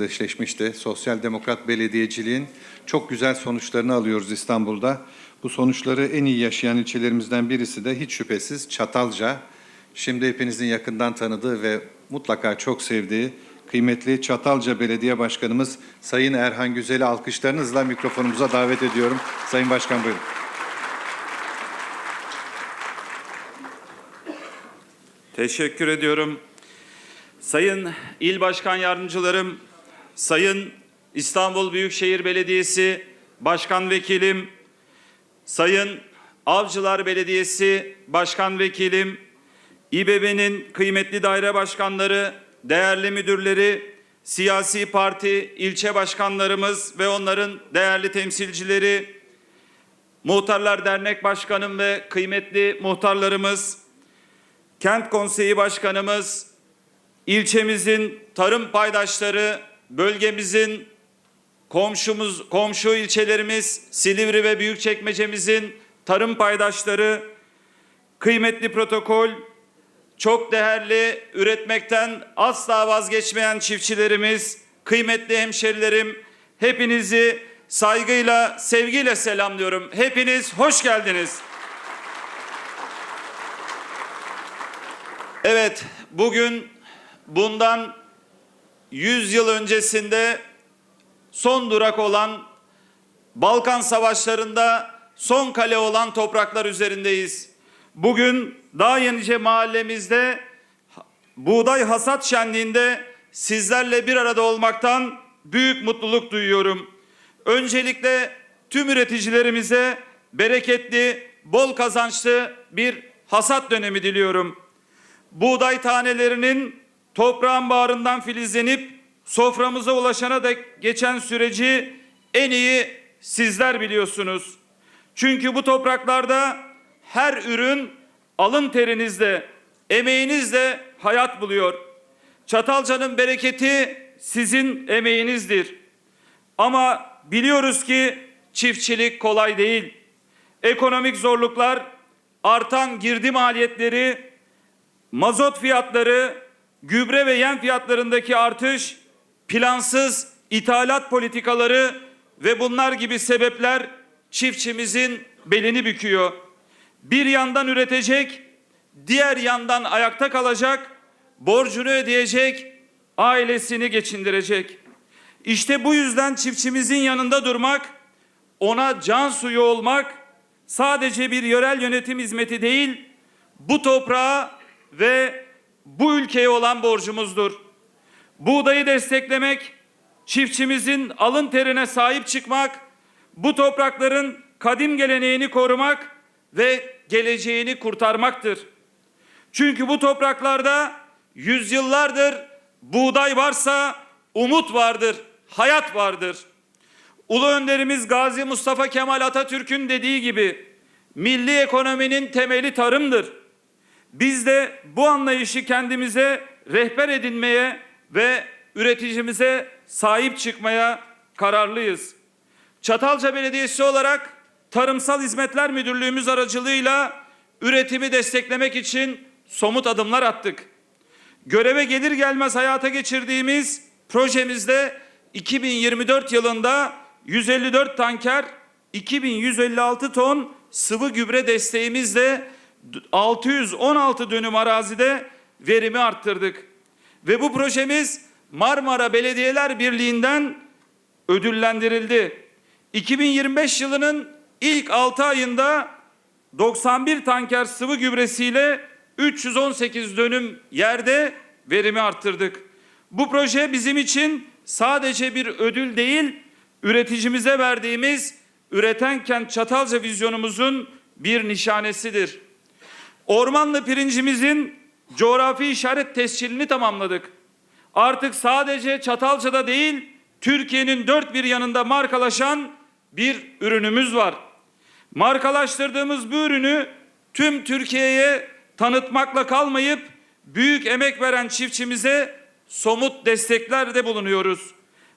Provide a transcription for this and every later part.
özdeşleşmişti. Sosyal Demokrat Belediyeciliğin çok güzel sonuçlarını alıyoruz İstanbul'da. Bu sonuçları en iyi yaşayan ilçelerimizden birisi de hiç şüphesiz Çatalca. Şimdi hepinizin yakından tanıdığı ve mutlaka çok sevdiği kıymetli Çatalca Belediye Başkanımız Sayın Erhan Güzel'i alkışlarınızla mikrofonumuza davet ediyorum. Sayın Başkan buyurun. Teşekkür ediyorum. Sayın İl Başkan Yardımcılarım, Sayın İstanbul Büyükşehir Belediyesi Başkan Vekilim, Sayın Avcılar Belediyesi Başkan Vekilim, İBB'nin kıymetli daire başkanları, değerli müdürleri, siyasi parti ilçe başkanlarımız ve onların değerli temsilcileri, Muhtarlar Dernek Başkanım ve kıymetli muhtarlarımız, Kent Konseyi Başkanımız, ilçemizin tarım paydaşları, bölgemizin komşumuz, komşu ilçelerimiz, Silivri ve Büyükçekmece'mizin tarım paydaşları, kıymetli protokol, çok değerli üretmekten asla vazgeçmeyen çiftçilerimiz, kıymetli hemşerilerim, hepinizi saygıyla, sevgiyle selamlıyorum. Hepiniz hoş geldiniz. Evet, bugün bundan 100 yıl öncesinde son durak olan Balkan Savaşları'nda son kale olan topraklar üzerindeyiz. Bugün Dağ Yenice mahallemizde buğday hasat şenliğinde sizlerle bir arada olmaktan büyük mutluluk duyuyorum. Öncelikle tüm üreticilerimize bereketli, bol kazançlı bir hasat dönemi diliyorum buğday tanelerinin toprağın bağrından filizlenip soframıza ulaşana dek geçen süreci en iyi sizler biliyorsunuz. Çünkü bu topraklarda her ürün alın terinizle, emeğinizle hayat buluyor. Çatalca'nın bereketi sizin emeğinizdir. Ama biliyoruz ki çiftçilik kolay değil. Ekonomik zorluklar, artan girdi maliyetleri, mazot fiyatları, gübre ve yem fiyatlarındaki artış, plansız ithalat politikaları ve bunlar gibi sebepler çiftçimizin belini büküyor. Bir yandan üretecek, diğer yandan ayakta kalacak, borcunu ödeyecek, ailesini geçindirecek. İşte bu yüzden çiftçimizin yanında durmak, ona can suyu olmak sadece bir yörel yönetim hizmeti değil, bu toprağa ve bu ülkeye olan borcumuzdur. Buğdayı desteklemek, çiftçimizin alın terine sahip çıkmak, bu toprakların kadim geleneğini korumak ve geleceğini kurtarmaktır. Çünkü bu topraklarda yüzyıllardır buğday varsa umut vardır, hayat vardır. Ulu önderimiz Gazi Mustafa Kemal Atatürk'ün dediği gibi milli ekonominin temeli tarımdır. Biz de bu anlayışı kendimize rehber edinmeye ve üreticimize sahip çıkmaya kararlıyız. Çatalca Belediyesi olarak Tarımsal Hizmetler Müdürlüğümüz aracılığıyla üretimi desteklemek için somut adımlar attık. Göreve gelir gelmez hayata geçirdiğimiz projemizde 2024 yılında 154 tanker, 2156 ton sıvı gübre desteğimizle 616 dönüm arazide verimi arttırdık. Ve bu projemiz Marmara Belediyeler Birliği'nden ödüllendirildi. 2025 yılının ilk 6 ayında 91 tanker sıvı gübresiyle 318 dönüm yerde verimi arttırdık. Bu proje bizim için sadece bir ödül değil, üreticimize verdiğimiz üreten kent Çatalca vizyonumuzun bir nişanesidir. Ormanlı pirincimizin coğrafi işaret tescilini tamamladık. Artık sadece Çatalca'da değil, Türkiye'nin dört bir yanında markalaşan bir ürünümüz var. Markalaştırdığımız bu ürünü tüm Türkiye'ye tanıtmakla kalmayıp büyük emek veren çiftçimize somut desteklerde bulunuyoruz.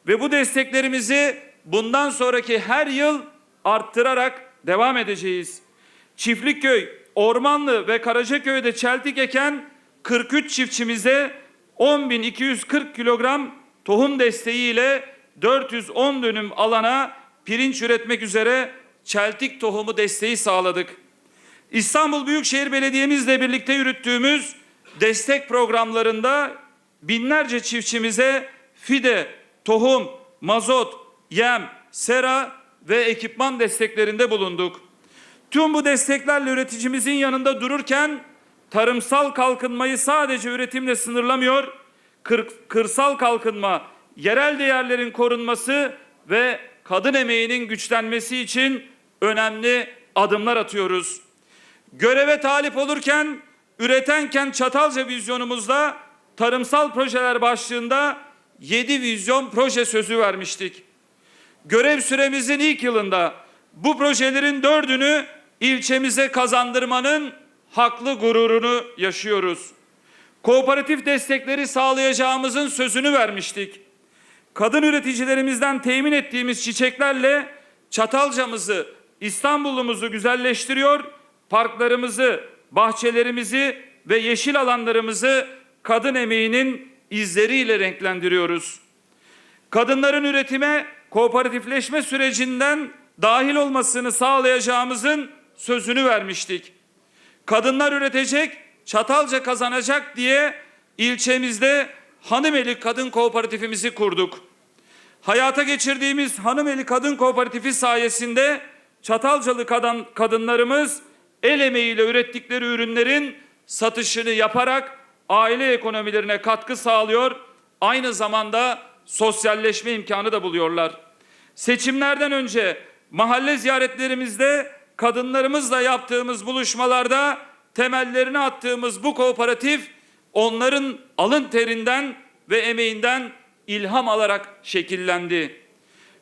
Ve bu desteklerimizi bundan sonraki her yıl arttırarak devam edeceğiz. Çiftlikköy, Ormanlı ve Karacaköy'de çeltik eken 43 çiftçimize 10.240 kilogram tohum desteğiyle 410 dönüm alana pirinç üretmek üzere çeltik tohumu desteği sağladık. İstanbul Büyükşehir Belediye'mizle birlikte yürüttüğümüz destek programlarında binlerce çiftçimize fide, tohum, mazot, yem, sera ve ekipman desteklerinde bulunduk. Tüm bu desteklerle üreticimizin yanında dururken tarımsal kalkınmayı sadece üretimle sınırlamıyor, kır- kırsal kalkınma, yerel değerlerin korunması ve kadın emeğinin güçlenmesi için önemli adımlar atıyoruz. Göreve talip olurken üreten kent Çatalca vizyonumuzda tarımsal projeler başlığında 7 vizyon proje sözü vermiştik. Görev süremizin ilk yılında bu projelerin dördünü ilçemize kazandırmanın haklı gururunu yaşıyoruz. Kooperatif destekleri sağlayacağımızın sözünü vermiştik. Kadın üreticilerimizden temin ettiğimiz çiçeklerle Çatalcamızı, İstanbul'umuzu güzelleştiriyor, parklarımızı, bahçelerimizi ve yeşil alanlarımızı kadın emeğinin izleriyle renklendiriyoruz. Kadınların üretime kooperatifleşme sürecinden dahil olmasını sağlayacağımızın sözünü vermiştik. Kadınlar üretecek, Çatalca kazanacak diye ilçemizde Hanımeli Kadın Kooperatifimizi kurduk. Hayata geçirdiğimiz Hanımeli Kadın Kooperatifi sayesinde Çatalcalı kadın, kadınlarımız el emeğiyle ürettikleri ürünlerin satışını yaparak aile ekonomilerine katkı sağlıyor. Aynı zamanda sosyalleşme imkanı da buluyorlar. Seçimlerden önce mahalle ziyaretlerimizde kadınlarımızla yaptığımız buluşmalarda temellerini attığımız bu kooperatif onların alın terinden ve emeğinden ilham alarak şekillendi.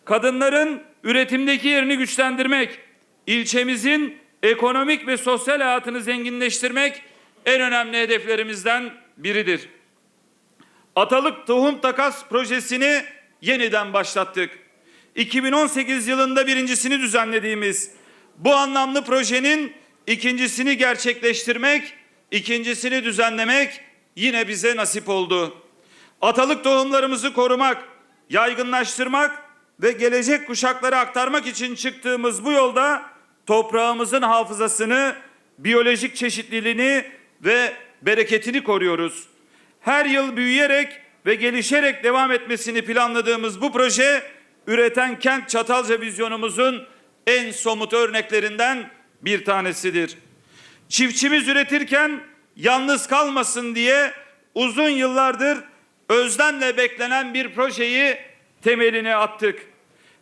Kadınların üretimdeki yerini güçlendirmek, ilçemizin ekonomik ve sosyal hayatını zenginleştirmek en önemli hedeflerimizden biridir. Atalık Tohum Takas projesini yeniden başlattık. 2018 yılında birincisini düzenlediğimiz bu anlamlı projenin ikincisini gerçekleştirmek, ikincisini düzenlemek yine bize nasip oldu. Atalık tohumlarımızı korumak, yaygınlaştırmak ve gelecek kuşaklara aktarmak için çıktığımız bu yolda toprağımızın hafızasını, biyolojik çeşitliliğini ve bereketini koruyoruz. Her yıl büyüyerek ve gelişerek devam etmesini planladığımız bu proje üreten kent Çatalca vizyonumuzun en somut örneklerinden bir tanesidir. Çiftçimiz üretirken yalnız kalmasın diye uzun yıllardır özlemle beklenen bir projeyi temelini attık.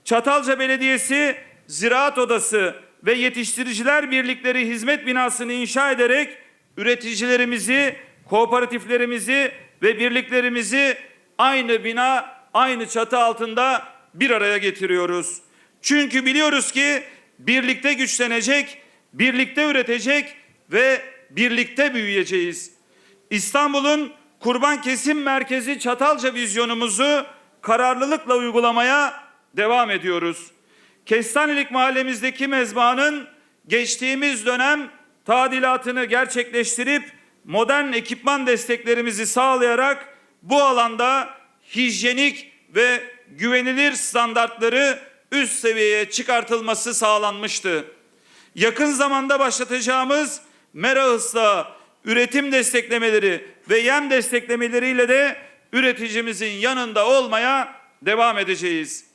Çatalca Belediyesi Ziraat Odası ve Yetiştiriciler Birlikleri Hizmet Binası'nı inşa ederek üreticilerimizi, kooperatiflerimizi ve birliklerimizi aynı bina, aynı çatı altında bir araya getiriyoruz. Çünkü biliyoruz ki birlikte güçlenecek, birlikte üretecek ve birlikte büyüyeceğiz. İstanbul'un kurban kesim merkezi Çatalca vizyonumuzu kararlılıkla uygulamaya devam ediyoruz. Kestanelik mahallemizdeki mezbahanın geçtiğimiz dönem tadilatını gerçekleştirip modern ekipman desteklerimizi sağlayarak bu alanda hijyenik ve güvenilir standartları üst seviyeye çıkartılması sağlanmıştı. Yakın zamanda başlatacağımız mera üretim desteklemeleri ve yem desteklemeleriyle de üreticimizin yanında olmaya devam edeceğiz.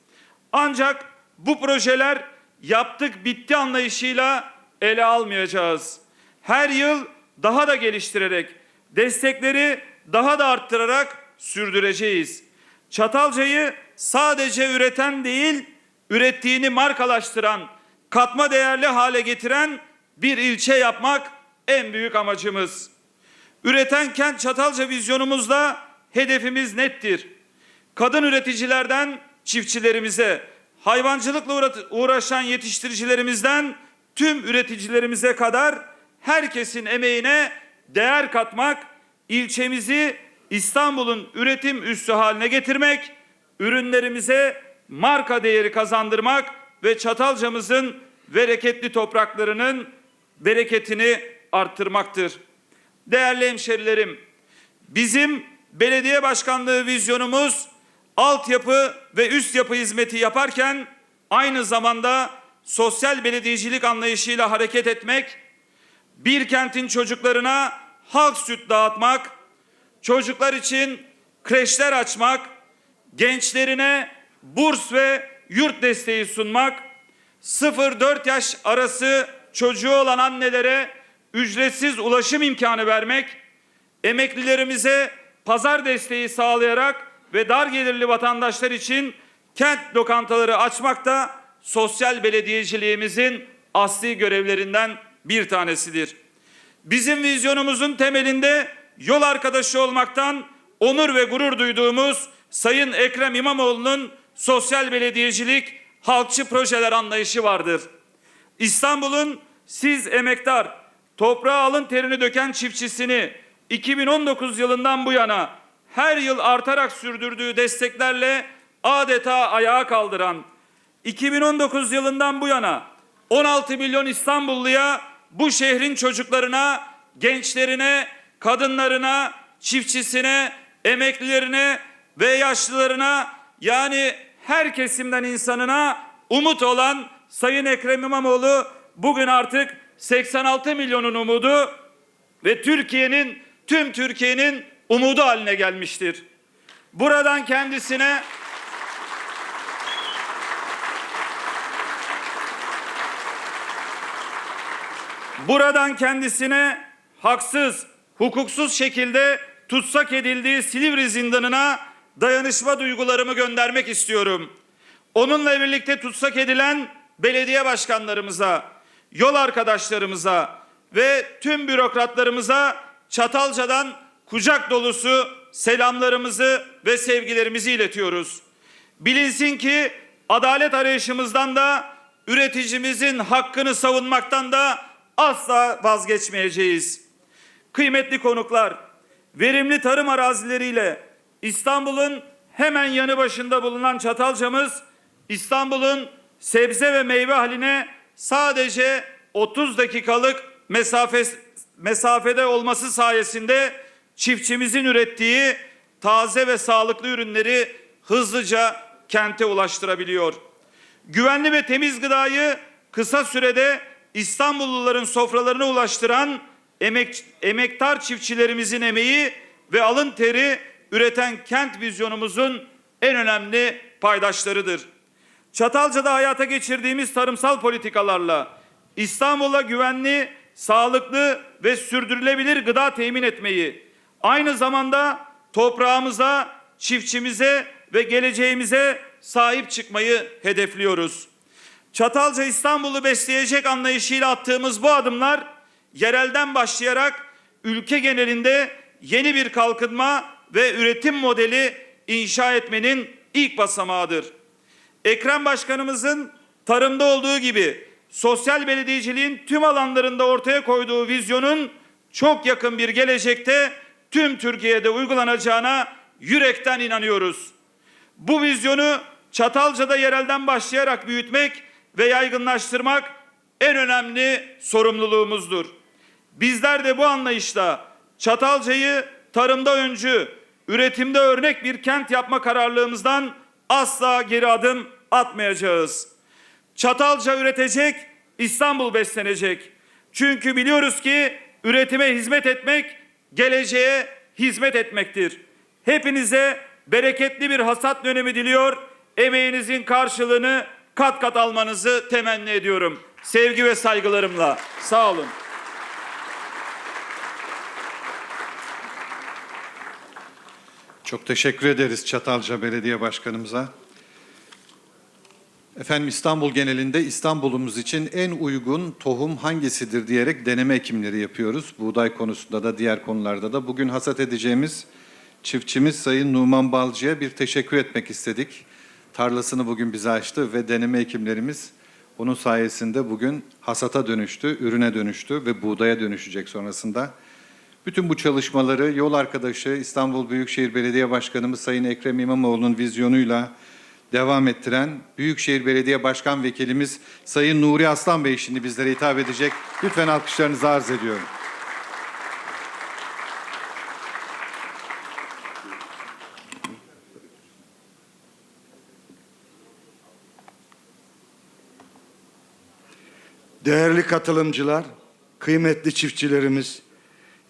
Ancak bu projeler yaptık bitti anlayışıyla ele almayacağız. Her yıl daha da geliştirerek, destekleri daha da arttırarak sürdüreceğiz. Çatalca'yı sadece üreten değil, ürettiğini markalaştıran, katma değerli hale getiren bir ilçe yapmak en büyük amacımız. Üreten kent Çatalca vizyonumuzda hedefimiz nettir. Kadın üreticilerden çiftçilerimize, hayvancılıkla uğra- uğraşan yetiştiricilerimizden tüm üreticilerimize kadar herkesin emeğine değer katmak, ilçemizi İstanbul'un üretim üssü haline getirmek, ürünlerimize marka değeri kazandırmak ve Çatalca'mızın bereketli topraklarının bereketini arttırmaktır. Değerli hemşerilerim, bizim belediye başkanlığı vizyonumuz altyapı ve üst yapı hizmeti yaparken aynı zamanda sosyal belediyecilik anlayışıyla hareket etmek, bir kentin çocuklarına halk süt dağıtmak, çocuklar için kreşler açmak, gençlerine burs ve yurt desteği sunmak, 0-4 yaş arası çocuğu olan annelere ücretsiz ulaşım imkanı vermek, emeklilerimize pazar desteği sağlayarak ve dar gelirli vatandaşlar için kent lokantaları açmak da sosyal belediyeciliğimizin asli görevlerinden bir tanesidir. Bizim vizyonumuzun temelinde yol arkadaşı olmaktan onur ve gurur duyduğumuz Sayın Ekrem İmamoğlu'nun sosyal belediyecilik, halkçı projeler anlayışı vardır. İstanbul'un siz emektar, toprağa alın terini döken çiftçisini 2019 yılından bu yana her yıl artarak sürdürdüğü desteklerle adeta ayağa kaldıran 2019 yılından bu yana 16 milyon İstanbulluya bu şehrin çocuklarına, gençlerine, kadınlarına, çiftçisine, emeklilerine ve yaşlılarına yani her kesimden insanına umut olan Sayın Ekrem İmamoğlu bugün artık 86 milyonun umudu ve Türkiye'nin tüm Türkiye'nin umudu haline gelmiştir. Buradan kendisine Buradan kendisine haksız, hukuksuz şekilde tutsak edildiği Silivri zindanına dayanışma duygularımı göndermek istiyorum. Onunla birlikte tutsak edilen belediye başkanlarımıza, yol arkadaşlarımıza ve tüm bürokratlarımıza Çatalca'dan kucak dolusu selamlarımızı ve sevgilerimizi iletiyoruz. Bilinsin ki adalet arayışımızdan da üreticimizin hakkını savunmaktan da asla vazgeçmeyeceğiz. Kıymetli konuklar, verimli tarım arazileriyle İstanbul'un hemen yanı başında bulunan Çatalca'mız İstanbul'un sebze ve meyve haline sadece 30 dakikalık mesafe, mesafede olması sayesinde çiftçimizin ürettiği taze ve sağlıklı ürünleri hızlıca kente ulaştırabiliyor. Güvenli ve temiz gıdayı kısa sürede İstanbulluların sofralarına ulaştıran emek, emektar çiftçilerimizin emeği ve alın teri üreten kent vizyonumuzun en önemli paydaşlarıdır. Çatalca'da hayata geçirdiğimiz tarımsal politikalarla İstanbul'a güvenli, sağlıklı ve sürdürülebilir gıda temin etmeyi, aynı zamanda toprağımıza, çiftçimize ve geleceğimize sahip çıkmayı hedefliyoruz. Çatalca İstanbul'u besleyecek anlayışıyla attığımız bu adımlar yerelden başlayarak ülke genelinde yeni bir kalkınma ve üretim modeli inşa etmenin ilk basamağıdır. Ekrem Başkanımızın tarımda olduğu gibi sosyal belediyeciliğin tüm alanlarında ortaya koyduğu vizyonun çok yakın bir gelecekte tüm Türkiye'de uygulanacağına yürekten inanıyoruz. Bu vizyonu Çatalca'da yerelden başlayarak büyütmek ve yaygınlaştırmak en önemli sorumluluğumuzdur. Bizler de bu anlayışla Çatalca'yı tarımda öncü, üretimde örnek bir kent yapma kararlılığımızdan asla geri adım atmayacağız. Çatalca üretecek, İstanbul beslenecek. Çünkü biliyoruz ki üretime hizmet etmek geleceğe hizmet etmektir. Hepinize bereketli bir hasat dönemi diliyor. Emeğinizin karşılığını kat kat almanızı temenni ediyorum. Sevgi ve saygılarımla. Sağ olun. Çok teşekkür ederiz Çatalca Belediye Başkanımıza. Efendim İstanbul genelinde İstanbul'umuz için en uygun tohum hangisidir diyerek deneme ekimleri yapıyoruz. Buğday konusunda da diğer konularda da. Bugün hasat edeceğimiz çiftçimiz Sayın Numan Balcı'ya bir teşekkür etmek istedik. Tarlasını bugün bize açtı ve deneme ekimlerimiz onun sayesinde bugün hasata dönüştü, ürüne dönüştü ve buğdaya dönüşecek sonrasında. Bütün bu çalışmaları yol arkadaşı İstanbul Büyükşehir Belediye Başkanımız Sayın Ekrem İmamoğlu'nun vizyonuyla devam ettiren Büyükşehir Belediye Başkan Vekilimiz Sayın Nuri Aslan Bey şimdi bizlere hitap edecek. Lütfen alkışlarınızı arz ediyorum. Değerli katılımcılar, kıymetli çiftçilerimiz,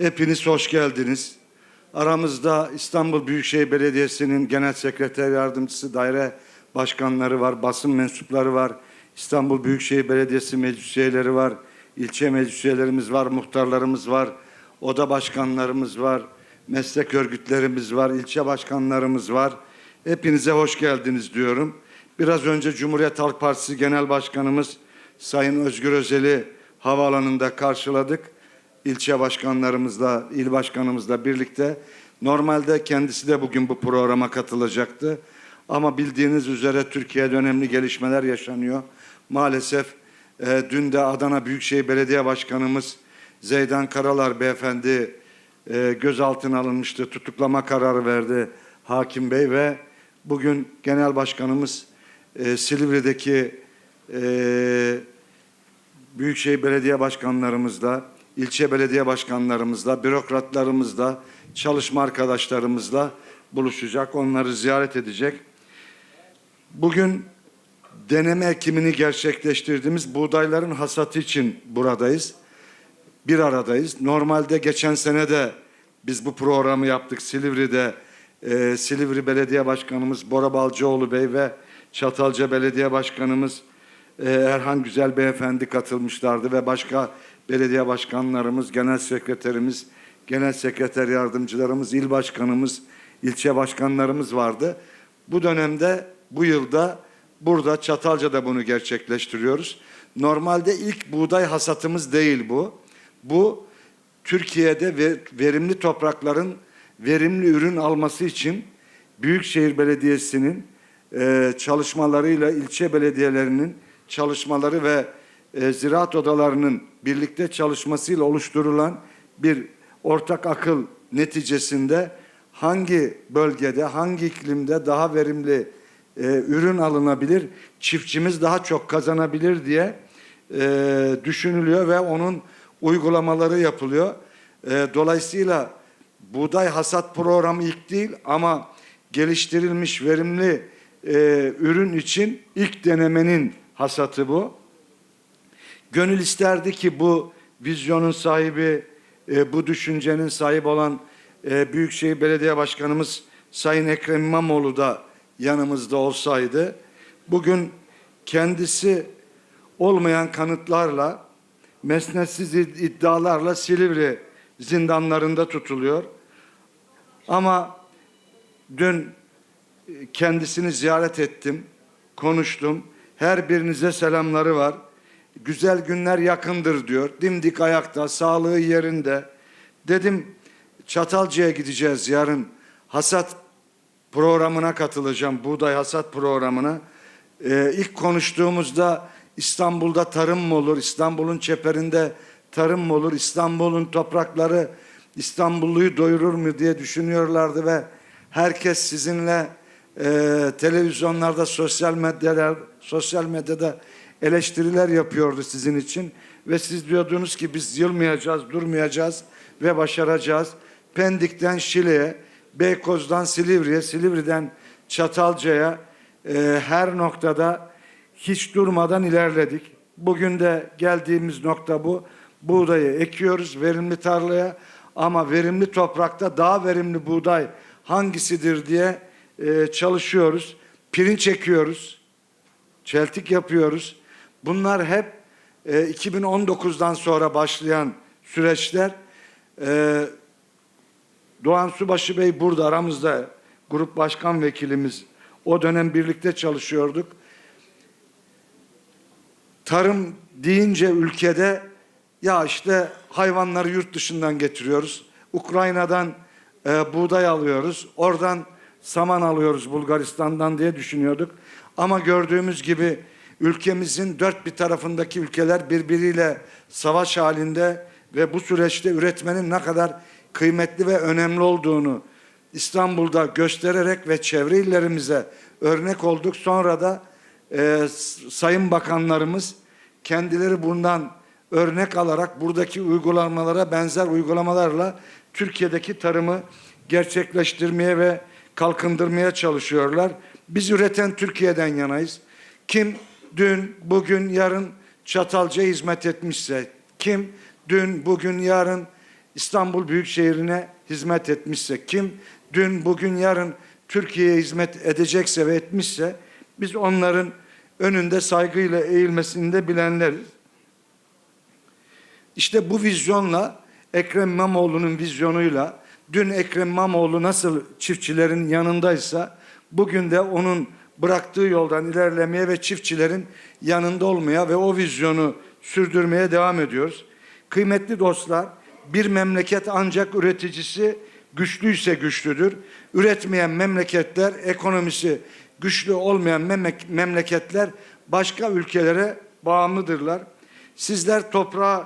hepiniz hoş geldiniz. Aramızda İstanbul Büyükşehir Belediyesi'nin Genel Sekreter Yardımcısı, daire başkanları var, basın mensupları var, İstanbul Büyükşehir Belediyesi meclis üyeleri var, ilçe meclis üyelerimiz var, muhtarlarımız var, oda başkanlarımız var, meslek örgütlerimiz var, ilçe başkanlarımız var. Hepinize hoş geldiniz diyorum. Biraz önce Cumhuriyet Halk Partisi Genel Başkanımız Sayın Özgür Özel'i havaalanında karşıladık. İlçe başkanlarımızla, il başkanımızla birlikte. Normalde kendisi de bugün bu programa katılacaktı. Ama bildiğiniz üzere Türkiye'de önemli gelişmeler yaşanıyor. Maalesef e, dün de Adana Büyükşehir Belediye Başkanımız Zeydan Karalar Beyefendi e, gözaltına alınmıştı. Tutuklama kararı verdi hakim bey ve bugün genel başkanımız e, Silivri'deki e, Büyükşehir Belediye Başkanlarımızla, ilçe belediye başkanlarımızla, bürokratlarımızla, çalışma arkadaşlarımızla buluşacak, onları ziyaret edecek. Bugün deneme ekimini gerçekleştirdiğimiz buğdayların hasatı için buradayız. Bir aradayız. Normalde geçen sene de biz bu programı yaptık Silivri'de. Ee, Silivri Belediye Başkanımız Bora Balcıoğlu Bey ve Çatalca Belediye Başkanımız e, Erhan Güzel Beyefendi katılmışlardı ve başka belediye başkanlarımız, genel sekreterimiz, genel sekreter yardımcılarımız, il başkanımız, ilçe başkanlarımız vardı. Bu dönemde, bu yılda burada Çatalca'da bunu gerçekleştiriyoruz. Normalde ilk buğday hasatımız değil bu. Bu Türkiye'de ve verimli toprakların verimli ürün alması için Büyükşehir Belediyesi'nin e, çalışmalarıyla ilçe belediyelerinin çalışmaları ve e, ziraat odalarının birlikte çalışmasıyla oluşturulan bir ortak akıl neticesinde hangi bölgede, hangi iklimde daha verimli e, ürün alınabilir, çiftçimiz daha çok kazanabilir diye e, düşünülüyor ve onun uygulamaları yapılıyor. E, dolayısıyla buğday hasat programı ilk değil ama geliştirilmiş verimli e, ürün için ilk denemenin hasatı bu. Gönül isterdi ki bu vizyonun sahibi, e, bu düşüncenin sahibi olan e, Büyükşehir Belediye Başkanımız Sayın Ekrem İmamoğlu da yanımızda olsaydı, bugün kendisi olmayan kanıtlarla, mesnetsiz iddialarla Silivri zindanlarında tutuluyor. Ama dün kendisini ziyaret ettim, konuştum. Her birinize selamları var. Güzel günler yakındır diyor. Dimdik ayakta, sağlığı yerinde. Dedim Çatalca'ya gideceğiz yarın. Hasat programına katılacağım. Buğday hasat programına. Ee, ilk konuştuğumuzda İstanbul'da tarım mı olur? İstanbul'un çeperinde tarım mı olur? İstanbul'un toprakları İstanbulluyu doyurur mu diye düşünüyorlardı ve herkes sizinle e, televizyonlarda, sosyal medyalar, sosyal medyada eleştiriler yapıyordu sizin için ve siz diyordunuz ki biz yılmayacağız, durmayacağız ve başaracağız. Pendik'ten Şile'ye, Beykoz'dan Silivri'ye, Silivri'den Çatalca'ya e, her noktada hiç durmadan ilerledik. Bugün de geldiğimiz nokta bu. Buğdayı ekiyoruz verimli tarlaya ama verimli toprakta daha verimli buğday hangisidir diye e, çalışıyoruz. Pirinç ekiyoruz. Çeltik yapıyoruz. Bunlar hep e, 2019'dan sonra başlayan süreçler. E, Doğan Subaşı Bey burada aramızda grup başkan vekilimiz. O dönem birlikte çalışıyorduk. Tarım deyince ülkede ya işte hayvanları yurt dışından getiriyoruz. Ukrayna'dan e, buğday alıyoruz. Oradan saman alıyoruz Bulgaristan'dan diye düşünüyorduk. Ama gördüğümüz gibi ülkemizin dört bir tarafındaki ülkeler birbiriyle savaş halinde ve bu süreçte üretmenin ne kadar kıymetli ve önemli olduğunu İstanbul'da göstererek ve çevre illerimize örnek olduk. Sonra da e, sayın bakanlarımız kendileri bundan örnek alarak buradaki uygulamalara benzer uygulamalarla Türkiye'deki tarımı gerçekleştirmeye ve kalkındırmaya çalışıyorlar. Biz üreten Türkiye'den yanayız. Kim dün, bugün, yarın Çatalca'ya hizmet etmişse, kim dün, bugün, yarın İstanbul Büyükşehir'ine hizmet etmişse, kim dün, bugün, yarın Türkiye'ye hizmet edecekse ve etmişse biz onların önünde saygıyla eğilmesini de bilenleriz. İşte bu vizyonla Ekrem İmamoğlu'nun vizyonuyla dün Ekrem İmamoğlu nasıl çiftçilerin yanındaysa bugün de onun bıraktığı yoldan ilerlemeye ve çiftçilerin yanında olmaya ve o vizyonu sürdürmeye devam ediyoruz. Kıymetli dostlar, bir memleket ancak üreticisi güçlüyse güçlüdür. Üretmeyen memleketler, ekonomisi güçlü olmayan memlek- memleketler başka ülkelere bağımlıdırlar. Sizler toprağı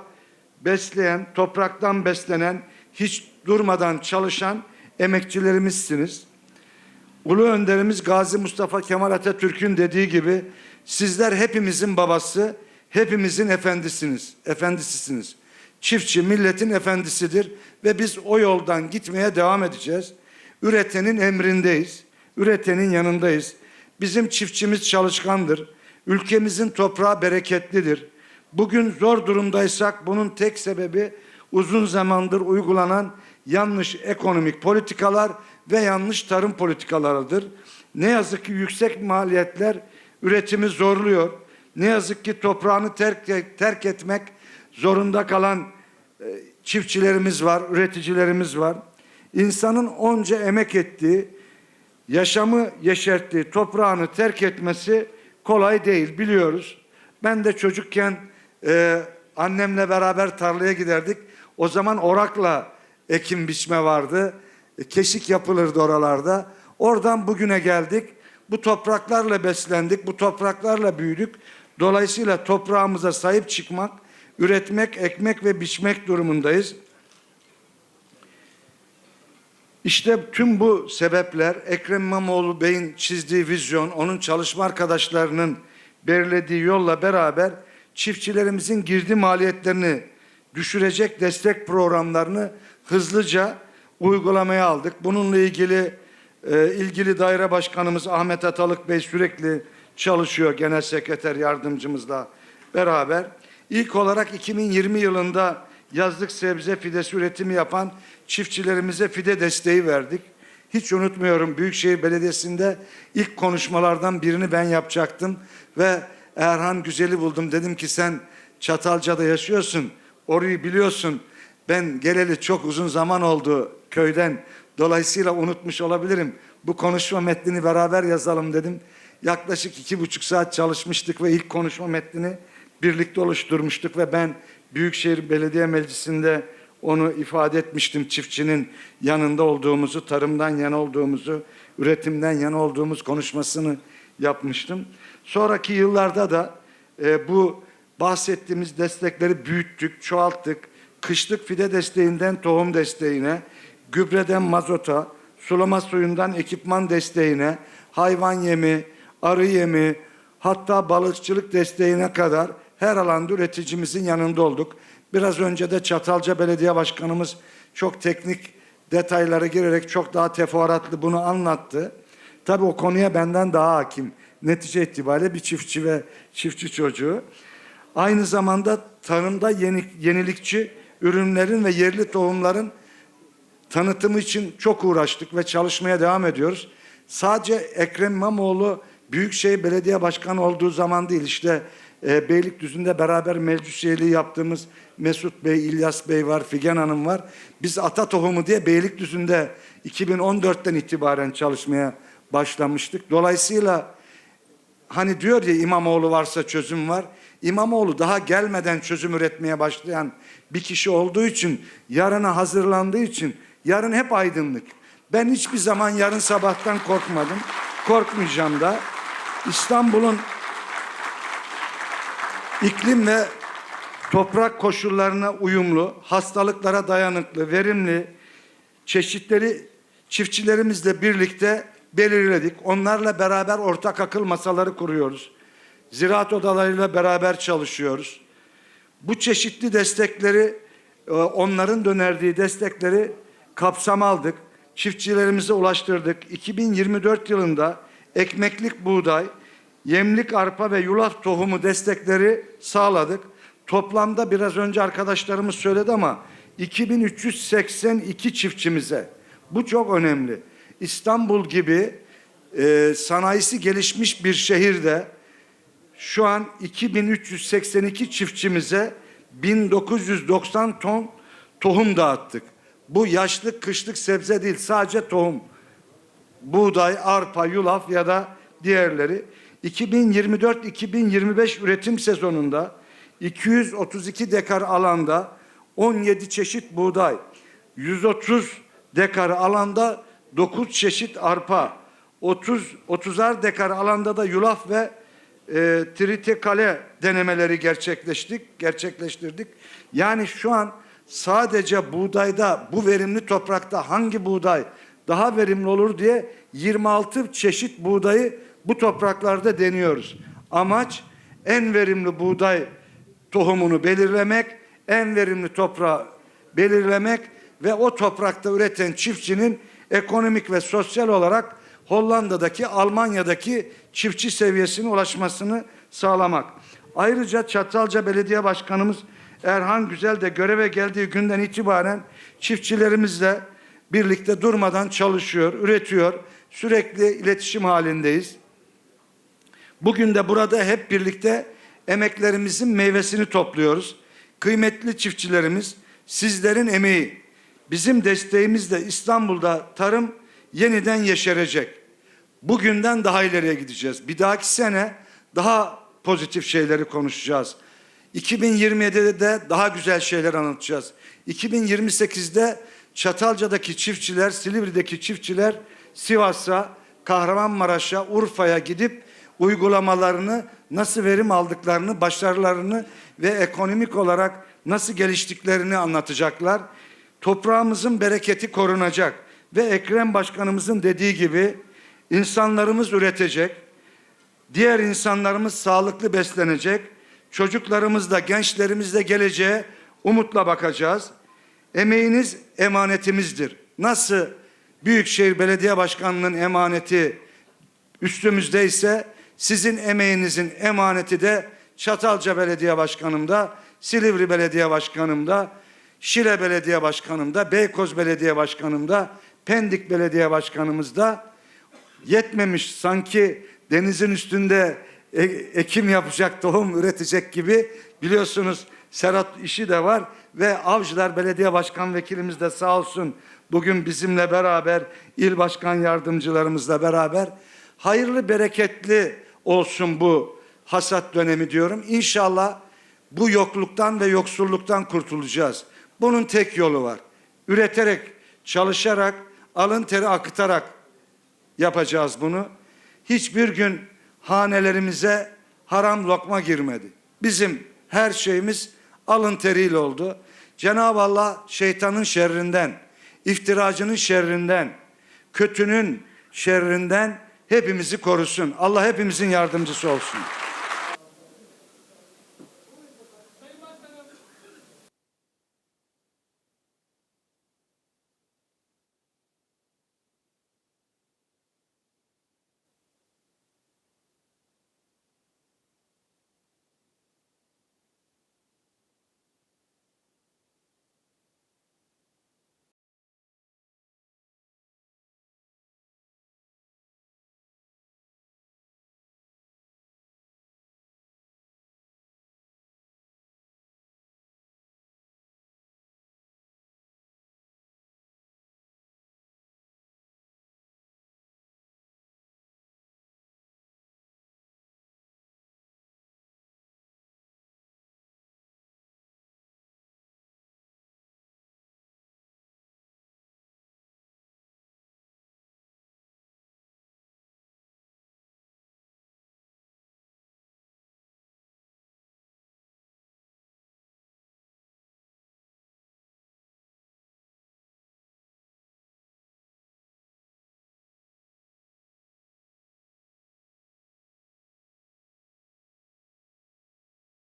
besleyen, topraktan beslenen, hiç durmadan çalışan emekçilerimizsiniz. Ulu önderimiz Gazi Mustafa Kemal Atatürk'ün dediği gibi sizler hepimizin babası, hepimizin efendisiniz, efendisisiniz. Çiftçi milletin efendisidir ve biz o yoldan gitmeye devam edeceğiz. Üretenin emrindeyiz, üretenin yanındayız. Bizim çiftçimiz çalışkandır. Ülkemizin toprağı bereketlidir. Bugün zor durumdaysak bunun tek sebebi uzun zamandır uygulanan yanlış ekonomik politikalar ve yanlış tarım politikalarıdır. Ne yazık ki yüksek maliyetler üretimi zorluyor. Ne yazık ki toprağını terk, terk etmek zorunda kalan e, çiftçilerimiz var, üreticilerimiz var. İnsanın onca emek ettiği, yaşamı yeşerttiği toprağını terk etmesi kolay değil biliyoruz. Ben de çocukken e, annemle beraber tarlaya giderdik. O zaman orakla ekim biçme vardı. E, keşik yapılırdı oralarda. Oradan bugüne geldik. Bu topraklarla beslendik, bu topraklarla büyüdük. Dolayısıyla toprağımıza sahip çıkmak, üretmek, ekmek ve biçmek durumundayız. İşte tüm bu sebepler Ekrem İmamoğlu Bey'in çizdiği vizyon, onun çalışma arkadaşlarının belirlediği yolla beraber çiftçilerimizin girdi maliyetlerini düşürecek destek programlarını hızlıca uygulamaya aldık. Bununla ilgili e, ilgili daire başkanımız Ahmet Atalık Bey sürekli çalışıyor genel sekreter yardımcımızla beraber. İlk olarak 2020 yılında yazlık sebze fidesi üretimi yapan çiftçilerimize fide desteği verdik. Hiç unutmuyorum Büyükşehir Belediyesi'nde ilk konuşmalardan birini ben yapacaktım ve Erhan Güzel'i buldum. Dedim ki sen Çatalca'da yaşıyorsun, orayı biliyorsun. Ben geleli çok uzun zaman oldu köyden. Dolayısıyla unutmuş olabilirim. Bu konuşma metnini beraber yazalım dedim. Yaklaşık iki buçuk saat çalışmıştık ve ilk konuşma metnini birlikte oluşturmuştuk ve ben Büyükşehir Belediye Meclisi'nde onu ifade etmiştim. Çiftçinin yanında olduğumuzu, tarımdan yana olduğumuzu, üretimden yana olduğumuz konuşmasını yapmıştım. Sonraki yıllarda da e, bu bahsettiğimiz destekleri büyüttük, çoğalttık. Kışlık fide desteğinden tohum desteğine, gübreden mazota, sulama suyundan ekipman desteğine, hayvan yemi, arı yemi, hatta balıkçılık desteğine kadar her alanda üreticimizin yanında olduk. Biraz önce de Çatalca Belediye Başkanımız çok teknik detaylara girerek çok daha teferruatlı bunu anlattı. Tabii o konuya benden daha hakim. Netice itibariyle bir çiftçi ve çiftçi çocuğu. Aynı zamanda tarımda yeni, yenilikçi ürünlerin ve yerli tohumların tanıtımı için çok uğraştık ve çalışmaya devam ediyoruz. Sadece Ekrem İmamoğlu Büyükşehir Belediye Başkanı olduğu zaman değil işte e, Beylikdüzü'nde beraber meclis üyeliği yaptığımız Mesut Bey, İlyas Bey var, Figen Hanım var. Biz ata tohumu diye Beylikdüzü'nde 2014'ten itibaren çalışmaya başlamıştık. Dolayısıyla hani diyor ya İmamoğlu varsa çözüm var. İmamoğlu daha gelmeden çözüm üretmeye başlayan bir kişi olduğu için, yarına hazırlandığı için yarın hep aydınlık. Ben hiçbir zaman yarın sabahtan korkmadım. Korkmayacağım da. İstanbul'un iklim ve toprak koşullarına uyumlu, hastalıklara dayanıklı, verimli çeşitleri çiftçilerimizle birlikte belirledik. Onlarla beraber ortak akıl masaları kuruyoruz. Ziraat odalarıyla beraber çalışıyoruz. Bu çeşitli destekleri, e, onların önerdiği destekleri kapsama aldık. Çiftçilerimize ulaştırdık. 2024 yılında ekmeklik buğday yemlik arpa ve yulaf tohumu destekleri sağladık. Toplamda biraz önce arkadaşlarımız söyledi ama 2382 çiftçimize bu çok önemli. İstanbul gibi e, sanayisi gelişmiş bir şehirde şu an 2382 çiftçimize 1990 ton tohum dağıttık. Bu yaşlık kışlık sebze değil sadece tohum. Buğday, arpa, yulaf ya da diğerleri. 2024-2025 üretim sezonunda 232 dekar alanda 17 çeşit buğday, 130 dekar alanda 9 çeşit arpa, 30 30'ar dekar alanda da yulaf ve e, tritikale denemeleri gerçekleştik, gerçekleştirdik. Yani şu an sadece buğdayda bu verimli toprakta hangi buğday daha verimli olur diye 26 çeşit buğdayı bu topraklarda deniyoruz. Amaç en verimli buğday tohumunu belirlemek, en verimli toprağı belirlemek ve o toprakta üreten çiftçinin ekonomik ve sosyal olarak Hollanda'daki, Almanya'daki çiftçi seviyesine ulaşmasını sağlamak. Ayrıca Çatalca Belediye Başkanımız Erhan Güzel de göreve geldiği günden itibaren çiftçilerimizle birlikte durmadan çalışıyor, üretiyor. Sürekli iletişim halindeyiz. Bugün de burada hep birlikte emeklerimizin meyvesini topluyoruz. Kıymetli çiftçilerimiz, sizlerin emeği, bizim desteğimizle İstanbul'da tarım yeniden yeşerecek. Bugünden daha ileriye gideceğiz. Bir dahaki sene daha pozitif şeyleri konuşacağız. 2027'de de daha güzel şeyler anlatacağız. 2028'de Çatalca'daki çiftçiler, Silivri'deki çiftçiler Sivas'a, Kahramanmaraş'a, Urfa'ya gidip uygulamalarını, nasıl verim aldıklarını, başarılarını ve ekonomik olarak nasıl geliştiklerini anlatacaklar. Toprağımızın bereketi korunacak ve Ekrem Başkanımızın dediği gibi insanlarımız üretecek, diğer insanlarımız sağlıklı beslenecek, çocuklarımız da gençlerimiz de geleceğe umutla bakacağız. Emeğiniz emanetimizdir. Nasıl Büyükşehir Belediye Başkanlığı'nın emaneti üstümüzdeyse sizin emeğinizin emaneti de Çatalca Belediye Başkanım'da, Silivri Belediye Başkanım'da, Şile Belediye Başkanım'da, Beykoz Belediye Başkanım'da, Pendik Belediye Başkanımızda yetmemiş sanki denizin üstünde e- ekim yapacak, tohum üretecek gibi biliyorsunuz Serhat işi de var ve Avcılar Belediye Başkan Vekilimiz de sağ olsun bugün bizimle beraber il başkan yardımcılarımızla beraber hayırlı bereketli olsun bu hasat dönemi diyorum. İnşallah bu yokluktan ve yoksulluktan kurtulacağız. Bunun tek yolu var. Üreterek, çalışarak, alın teri akıtarak yapacağız bunu. Hiçbir gün hanelerimize haram lokma girmedi. Bizim her şeyimiz alın teriyle oldu. Cenab-ı Allah şeytanın şerrinden, iftiracının şerrinden, kötünün şerrinden hepimizi korusun. Allah hepimizin yardımcısı olsun.